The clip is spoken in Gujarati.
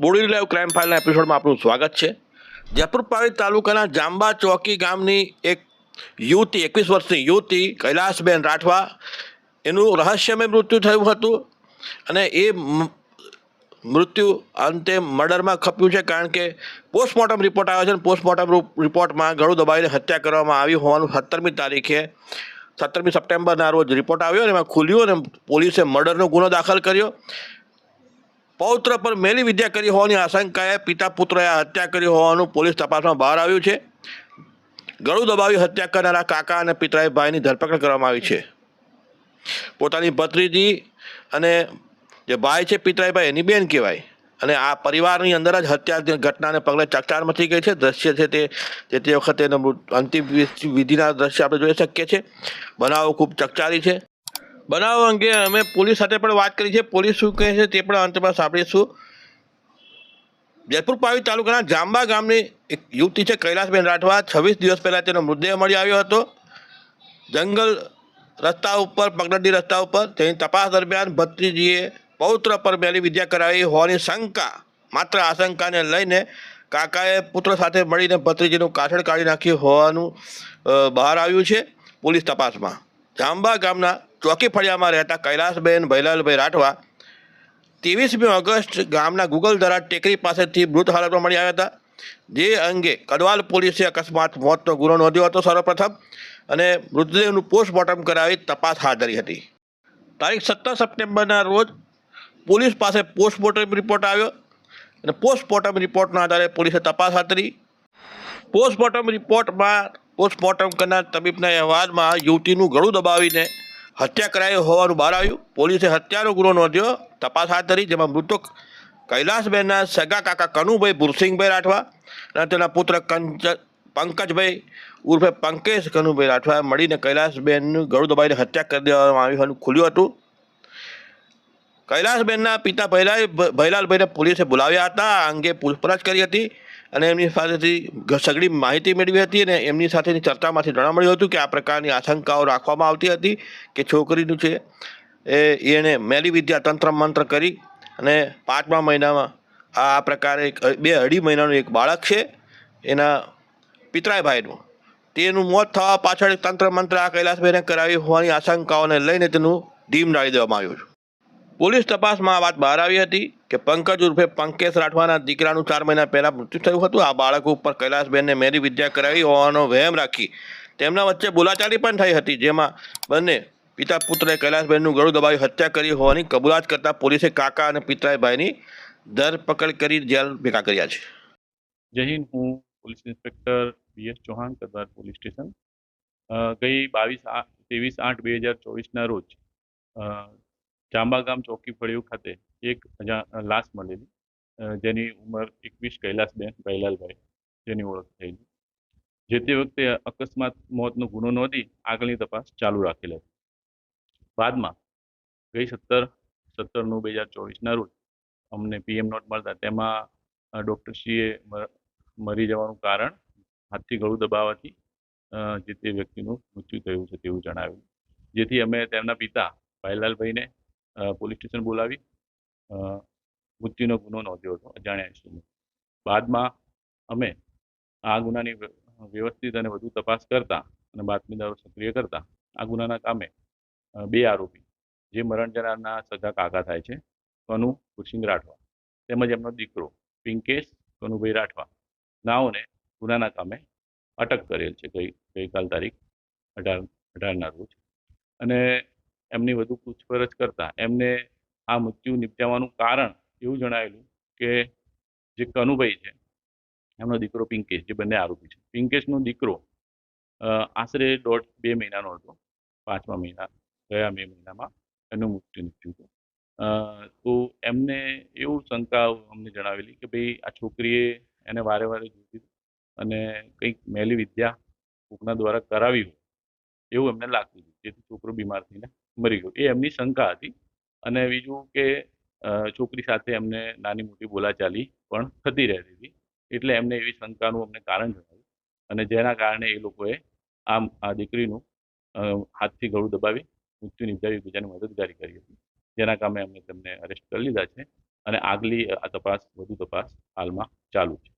બોડી લાઈવ ક્રાઇમ ફાઇલના એપિસોડમાં આપનું સ્વાગત છે. જયપુર તાલુકાના જાંબા ચોકી ગામની એક યુવતી, એકવીસ વર્ષની યુવતી કૈલાસબેન રાઠવા, એનું રહસ્યમય મૃત્યુ થયું હતું અને એ મૃત્યુ અંતે મર્ડરમાં ખપ્યું છે કારણ કે પોસ્ટમોર્ટમ રિપોર્ટ આવ્યો છે અને પોસ્ટમોર્ટમ રિપોર્ટમાં ગળું દબાવીને હત્યા કરવામાં આવી હોવાનું સત્તરમી તારીખે, સત્તરમી સપ્ટેમ્બરના રોજ રિપોર્ટ આવ્યો અને એમાં ખુલ્યું અને પોલીસે મર્ડરનો ગુનો દાખલ કર્યો. પૌત્ર પર મેલી વિદ્યા કરી હોવાની આશંકાએ પિતા પુત્રએ હત્યા કરી હોવાનું પોલીસ તપાસમાં બહાર આવ્યું છે. ગળું દબાવી હત્યા કરનારા કાકા અને પિતરાએ ભાઈની ધરપકડ કરવામાં આવી છે. પોતાની ભત્રીજી અને જે ભાઈ છે પિતરાઈભાઈ એની બેન કહેવાય. અને આ પરિવારની અંદર જ હત્યા ઘટનાને પગલે ચકચાર મચી ગઈ છે. દ્રશ્ય છે તે તે વખતે અંતિમ વિધિના દ્રશ્ય આપણે જોઈ શકીએ છીએ. બનાવો ખૂબ ચકચારી છે. બનાવ અંગે અમે પોલીસ સાથે પણ વાત કરી છે. પોલીસ શું કહે છે તે પણ અંતમાં સાંભળીશું. જયપુર પાવી તાલુકાના જાંબા ગામની એક યુવતી છે, કૈલાસબેન રાઠવા. છવ્વીસ દિવસ પહેલાં તેનો મૃતદેહ મળી આવ્યો હતો. જંગલ રસ્તા ઉપર, પગડંડી રસ્તા ઉપર તેની તપાસ દરમિયાન ભત્રીજીએ પૌત્ર પર મેલી વિદ્યા કરાવી. હોવાની શંકા, માત્ર આશંકાને લઈને કાકાએ પુત્ર સાથે મળીને ભત્રીજીનું કાછડ કાઢી નાખ્યું હોવાનું બહાર આવ્યું છે પોલીસ તપાસમાં. જાંબા ગામના ચોકી ફળિયામાં રહેતા કૈલાસબેન ભૈલાલભાઈ રાઠવા ત્રેવીસમી ઓગસ્ટ ગામના ગુગલધરા ટેકરી પાસેથી મૃત હાલતમાં મળી આવ્યા હતા. જે અંગે કડવાલ પોલીસે અકસ્માત મોતનો ગુનો નોંધ્યો હતો સર્વપ્રથમ અને મૃતદેહનું પોસ્ટમોર્ટમ કરાવી તપાસ હાથ ધરી હતી. તારીખ સત્તર સપ્ટેમ્બરના રોજ પોલીસ પાસે પોસ્ટમોર્ટમ રિપોર્ટ આવ્યો અને પોસ્ટમોર્ટમ રિપોર્ટના આધારે પોલીસે તપાસ હાથ ધરી. પોસ્ટમોર્ટમ રિપોર્ટમાં પોસ્ટમોર્ટમ કરનાર તબીબના અહેવાલમાં યુવતીનું ગળું દબાવીને હત્યા કરાયો હોવાનું બહાર આવ્યું. પોલીસે હત્યાનો ગુનો નોંધ્યો. તપાસ હાથ ધરી, જેમાં મૃતક કૈલાસબેનના સગા કાકા કનુભાઈ ભુરસિંહભાઈ રાઠવા અને તેના પુત્ર કંચ, પંકજભાઈ ઉર્ફે પંકેશ કનુભાઈ રાઠવા મળીને કૈલાસબેનનું ગળું દબાઈને હત્યા કરી દેવામાં આવી હોવાનું ખુલ્યું હતું. કૈલાસબેનના પિતા ભૈલાલ ભૈલાલભાઈને પોલીસે બોલાવ્યા હતા. અંગે પૂછપરછ કરી હતી અને એમની પાસેથી સઘળી માહિતી મેળવી હતી અને એમની સાથેની ચર્ચામાંથી જાણવા મળ્યું હતું કે આ પ્રકારની આશંકાઓ રાખવામાં આવતી હતી કે છોકરીનું છે એ, એણે મેલી વિદ્યા તંત્ર મંત્ર કરી અને પાંચમા મહિનામાં આ પ્રકારે બે અઢી મહિનાનું એક બાળક છે એના પિતરાયભાઈનું તેનું મોત થવા પાછળ તંત્ર મંત્ર આ કૈલાસભાઈને કરાવી હોવાની આશંકાઓને લઈને તેનું ડીમ ડાળી દેવામાં આવ્યું છે. પોલીસ તપાસમાં આ વાત બહાર આવી હતી કે પંકજ ઉર્ફે પંકેશ રાઠવાના દીકરાનું ચાર મહિના પહેલા મૃત્યુ થયું હતું. આ બાળક ઉપર કૈલાસબેનને મેરી વિદ્યા કરાવી હોવાનો વહેમ રાખી તેમના વચ્ચે બોલાચાલી પણ થઈ હતી, જેમાં બંને પિતા પુત્રએ કૈલાસબેનનું ગળું દબાવી હત્યા કરી હોવાની કબૂલાત કરતા પોલીસે કાકા અને પિતરાય ભાઈની ધરપકડ કરી જેલ ભેગા કર્યા છે. જય હિન્દ, હું police inspector B S Chauhan Kadvar police station. ગઈ બાવીસ ત્રેવીસ આઠ બે હજાર ચોવીસના રોજ જાંબા ગામ ચોકી ફળિયું ખાતે એક લાશ મળેલી. જેની ઉંમર એકવીસ કૈલાસબેન કૈલાલભાઈ જેની ઓળખ થયેલી. જે તે વખતે અકસ્માત મોતનો ગુનો નોંધી આગળની તપાસ ચાલુ રાખેલ હતી. બાદમાં ગઈ સત્તર સત્તર નવ બે હજાર ચોવીસના રોજ અમને પીએમ નોટ મળતા તેમાં ડૉક્ટર ડૉક્ટરશ્રીએ મરી જવાનું કારણ હાથથી ગળું દબાવવાથી જે તે વ્યક્તિનું મૃત્યુ થયું છે તેવું જણાવ્યું જેથી અમે તેમના પિતા ભાઈલાલભાઈને પોલીસ સ્ટેશન બોલાવી. મૃત્યુનો ગુનો નોંધ્યો હતો, અજાણ્યા ઇસમો બાદમાં અમે આ ગુનાની વ્યવસ્થિત અને વધુ તપાસ કરતા અને બાતમીદારો સક્રિય કરતા આ ગુનાના કામે બે આરોપી, જે મરણ જનારના સગા કાકા થાય છે, કનુ કુરસિંગ રાઠવા તેમજ એમનો દીકરો પિંકેશ કનુભાઈ રાઠવા. નાઓને ગુનાના કામે અટક કરેલ છે ગઈ, ગઈકાલ તારીખ અઢાર, અઢારના રોજ. અને એમની વધુ પૂછપરછ કરતા એમને આ મૃત્યુ નિપજાવવાનું કારણ એવું જણાવેલું કે જે કનુભાઈ છે, એમનો દીકરો પિંકેશ, જે બંને આરોપી છે. પિંકેશનો દીકરો આશરે દોઢ બે મહિનાનો હતો. પાંચમા મહિના, ગયા મે મહિનામાં એનું મૃત્યુ નીપજ્યું હતું. તો એમને એવું શંકા અમને જણાવેલી કે ભાઈ આ છોકરીએ એને વારે વારે જોતી અને કંઈક મેલી વિદ્યા કોકના દ્વારા કરાવી હોય એવું એમને લાગતું હતું. જેથી છોકરો બીમાર થઈને મરી ગયું. એ એમની શંકા હતી. અને બીજું કે છોકરી સાથે એમને નાની મોટી બોલાચાલી પણ થતી રહેતી હતી. એટલે એમને એવી શંકાનું અમને કારણ જણાવ્યું. અને જેના કારણે એ લોકોએ આમ આ દીકરીનું હાથથી ગળું દબાવી મૃત્યુ નિપજાવી બીજાની મદદગારી કરી હતી. જેના કામે અમે તેમને અરેસ્ટ કરી લીધા છે. અને આગલી આ તપાસ, વધુ તપાસ હાલમાં ચાલુ છે.